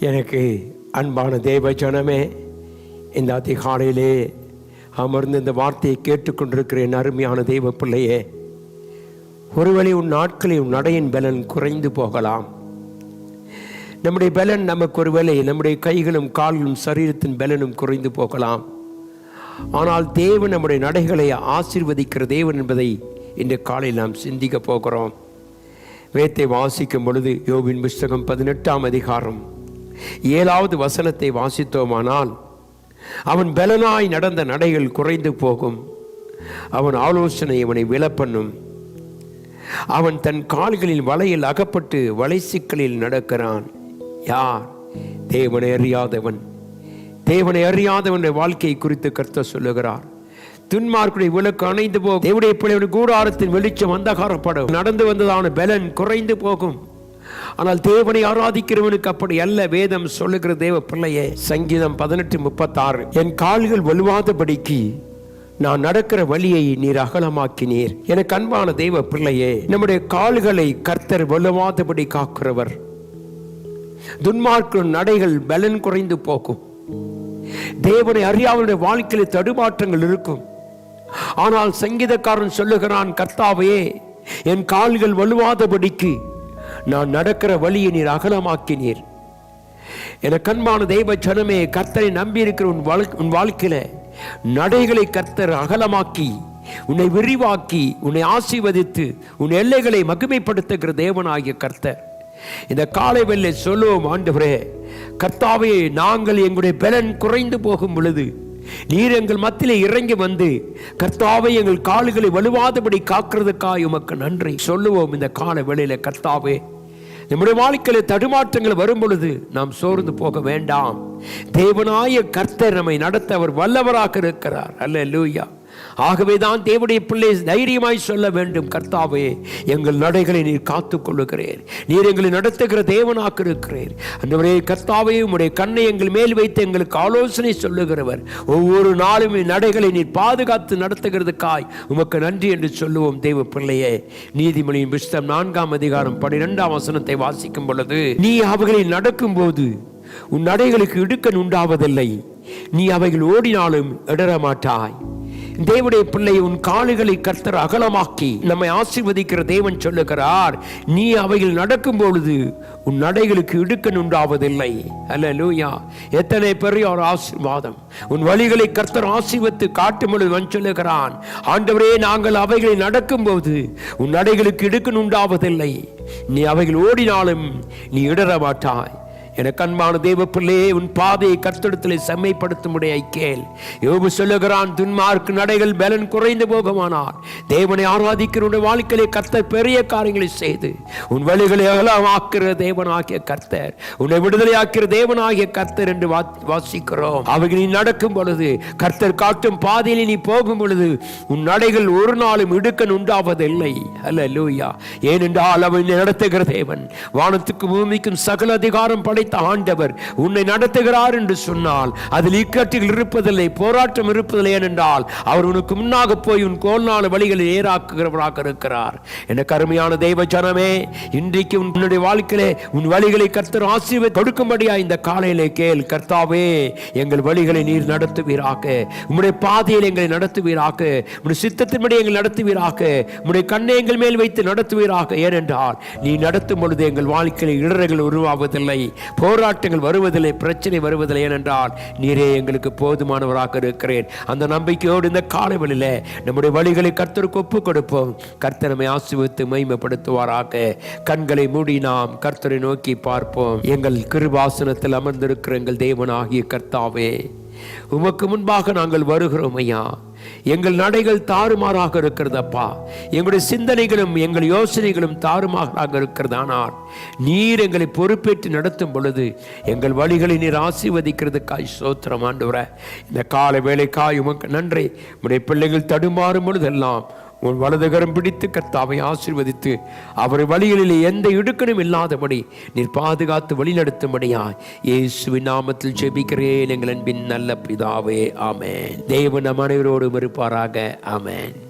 எனக்கு அன்பான தேவ ஜனமே இந்த அதிகாலையிலே அமர்ந்து இந்த வார்த்தையை கேட்டுக்கொண்டிருக்கிற என் அருமையான தெய்வ பிள்ளையே ஒருவேளை உன் நாட்களில் உன் நடையின் பலன் குறைந்து போகலாம். நம்முடைய பலன் நமக்கு ஒருவேளை நம்முடைய கைகளும் கால்களும் சரீரத்தின் பலனும் குறைந்து போகலாம். ஆனால் தேவன் நம்முடைய நடைகளை ஆசீர்வதிக்கிற தேவன் என்பதை இன்று காலையில் நாம் சிந்திக்க போகிறோம். வேத்தை வாசிக்கும் பொழுது யோவின் புஸ்தகம் பதினெட்டாம் அதிகாரம். ஏழாவது வசனத்தை வாசித்தோமானால் அவன் பலனாய் நடந்த நடைகள் குறைந்து போகும். அவன் ஆலோசனை அவனை விலப்பண்ணும். அவன் தன் கால்களில் வலையில் அகப்பட்டு வலை சிக்கலில் நடக்கிறான். யார்? தேவனை அறியாதவன். தேவனை அறியாதவனுடைய வாழ்க்கையை குறித்து கருத்த சொல்லுகிறார். துன்மார்க்குடைய விளக்கு அணைந்து போகும். தேவடைய பிள்ளையுடைய கூடாரத்தின் வெளிச்சம் அந்தகாரப்படும். நடந்து வந்ததான பலன் குறைந்து போகும். ஆனால் தேவனை ஆராதிக்கிறவனுக்கு அப்படி அல்ல. வேதம் சொல்லுகிற தேவ பிள்ளையே சங்கீதம் பதினெட்டு முப்பத்தாறு. என் கால்கள் வலுவாதபடிக்கு நான் நடக்கிற வழியை நீர் அகலமாக்கினீர். எனக்கு அன்பான தெய்வ பிள்ளையே நம்முடைய கால்களை கர்த்தர் வலுவாதபடி காக்கிறவர். துன்மார்க்கும் நடைகள் பலன் குறைந்து போகும். தேவனை அறியாவுடைய வாழ்க்கையில் தடுமாற்றங்கள் இருக்கும். ஆனால் சங்கீதக்காரன் சொல்லுகிறான் கர்த்தாவையே என் கால்கள் வலுவாதபடிக்கு நான் நடக்கிற வழியை நீர் அகலமாக்கினீர். என கண்மான தெய்வ ஜனமே கர்த்தரை நம்பி இருக்கிற உன் வாழ் உன் வாழ்க்கையில் நடைகளை கர்த்தர் அகலமாக்கி உன்னை விரிவாக்கி உன்னை ஆசீர்வதித்து உன் எல்லைகளை மகிமைப்படுத்துகிற தேவனாகிய கர்த்தர். இந்த காலை வெள்ளை சொல்லுவோம் ஆண்டவரே கர்த்தாவே நாங்கள் எங்களுடைய பலன் குறைந்து போகும் பொழுது நீர் எங்கள் மத்தியிலே இறங்கி வந்து கர்த்தாவை எங்கள் கால்களை வலுவாதபடி காக்கிறதுக்காக உமக்கு நன்றி. சொல்லுவோம் இந்த கால வேளையில கர்த்தாவே. நம்முடைய வாழ்க்கையில் தடுமாற்றங்கள் வரும் பொழுது நாம் சோர்ந்து போக வேண்டாம். தேவனாய கர்த்தர் நம்மை நடத்த அவர் வல்லவராக இருக்கிறார். அல்ல லூயா ஆகவே தான் தேவடைய பிள்ளை தைரியமாய் சொல்ல வேண்டும். கர்த்தாவே எங்கள் நடைகளை நீர் காத்துக் கொள்ளுகிறீர். நீர் எங்களை நடத்துகிற தேவனாக இருக்கிறீர். அந்தவரே கர்த்தாவே உடைய கண்ணை எங்கள் மேல் வைத்து எங்களுக்கு ஆலோசனை சொல்லுகிறவர். ஒவ்வொரு நாளும் நடைகளை நீர் பாதுகாத்து நடத்துகிறதுக்காய் உமக்கு நன்றி என்று சொல்லுவோம் தேவ பிள்ளையே. நீதிமொழியின் புஸ்தம் நான்காம் அதிகாரம் பனிரெண்டாம் வசனத்தை வாசிக்கும் பொழுது நீ அவைகளில் நடக்கும்போது உன் நடைகளுக்கு இடுக்கன் உண்டாவதில்லை. நீ அவைகள் ஓடினாலும் இடர மாட்டாய் தேவனுடைய பிள்ளை உன் காலுகளை கர்த்தர் அகலமாக்கி நம்மை ஆசிர்வதிக்கிற தேவன் சொல்லுகிறார் நீ அவைகள் நடக்கும் பொழுது உன் நடைகளுக்கு இடுக்கன் உண்டாவதில்லை. அல்ல லூயா எத்தனை பெரிய ஒரு ஆசீர்வாதம்? உன் வழிகளை கர்த்தர் ஆசீர்வத்து காட்டும் பொழுது வன் சொல்லுகிறான் ஆண்டவரே நாங்கள் அவைகளை நடக்கும்போது உன் நடைகளுக்கு இடுக்கன் உண்டாவதில்லை. நீ அவைகள் ஓடினாலும் நீ இடற மாட்டாய் எனக்கு அன்பான தேவ பிள்ளையே உன் பாதையை கர்த்தடத்தில் செம்மைப்படுத்தும்படியை கேள் யோபு சொல்லுகிறான் துன்மார்க்கு நடைகள் பலன் குறைந்து போகுமானால் தேவனை ஆராதிக்கிற வாழ்க்கையிலே கர்த்தர் பெரிய காரியங்களை செய்து உன் வழிகளை அகலமாக்குற தேவனாகிய கர்த்தர் உன்னை விடுதலையாக்கிற தேவனாகிய கர்த்தர் என்று வாசிக்கிறோம். அவைகள் நீ நடக்கும் பொழுது கர்த்தர் காட்டும் பாதையில் நீ போகும் பொழுது உன் நடைகள் ஒரு நாளும் இடுக்கன் உண்டாவதில்லை. அல்ல லூயா ஏனென்றால் அவன் நடத்துகிற தேவன். வானத்துக்கு பூமிக்கும் சகல அதிகாரம் படை படைத்த ஆண்டவர் உன்னை நடத்துகிறார் என்று சொன்னால் அதில் இக்கட்டில் இருப்பதில்லை போராட்டம் இருப்பதில்லை ஏனென்றால் அவர் உனக்கு முன்னாக போய் உன் கோல்நாள் வழிகளில் ஏறாக்குகிறவராக இருக்கிறார். எனக்கு கருமையான தெய்வ ஜனமே இன்றைக்கு உன்னுடைய வாழ்க்கையிலே உன் வழிகளை கர்த்தர் ஆசீர்வை கொடுக்கும்படியா இந்த காலையிலே கேள் கர்த்தாவே எங்கள் வழிகளை நீர் நடத்துவீராக. உம்முடைய பாதையில் எங்களை நடத்துவீராக. உம்முடைய சித்தத்தின்படி எங்களை நடத்துவீராக. உம்முடைய கண்ணை எங்கள் மேல் வைத்து நடத்துவீராக. ஏனென்றால் நீ நடத்தும் பொழுது எங்கள் வாழ்க்கையில் இடர்கள் உருவாவதில்லை. போராட்டங்கள் வருவதில்லை பிரச்சனை வருவதில்லை ஏனென்றால் நீரே எங்களுக்கு போதுமானவராக இருக்கிறேன். அந்த நம்பிக்கையோடு இந்த காலவெளியில் நம்முடைய வழிகளை கர்த்தருக்கு ஒப்பு கொடுப்போம் கர்த்தனமை ஆசிர்வித்து மைமைப்படுத்துவாராக கண்களை மூடி நாம் கர்த்தரை நோக்கி பார்ப்போம். எங்கள் கிருபாசனத்தில் அமர்ந்திருக்கிற எங்கள் தேவனாகிய கர்த்தாவே உமக்கு முன்பாக நாங்கள் வருகிறோம் ஐயா. எங்கள் நடைகள் தாறுமாறாக இருக்கிறது அப்பா எங்களுடைய சிந்தனைகளும் எங்கள் யோசனைகளும் தாறுமாறாக இருக்கிறது ஆனால் நீர் எங்களை பொறுப்பேற்று நடத்தும் பொழுது எங்கள் வழிகளை நீர் ஆசீர்வதிக்கிறதுக்காய் சோத்திரம் ஆண்டுவர. இந்த கால வேலைக்காய் உமக்கு நன்றி. உடைய பிள்ளைகள் தடுமாறும் பொழுதெல்லாம் உன் வலதுகரம் பிடித்து கர்த்தாவை ஆசீர்வதித்து அவர் வழிகளில் எந்த இடுக்கணும் இல்லாதபடி நீர் பாதுகாத்து வழிநடத்தும்படியா இயேசுவின் நாமத்தில் ஜெபிக்கிறேன் எங்கள் அன்பின் நல்ல பிதாவே. ஆமேன். தேவன் நம் அனைவரோடும் இருப்பாராக. ஆமேன்.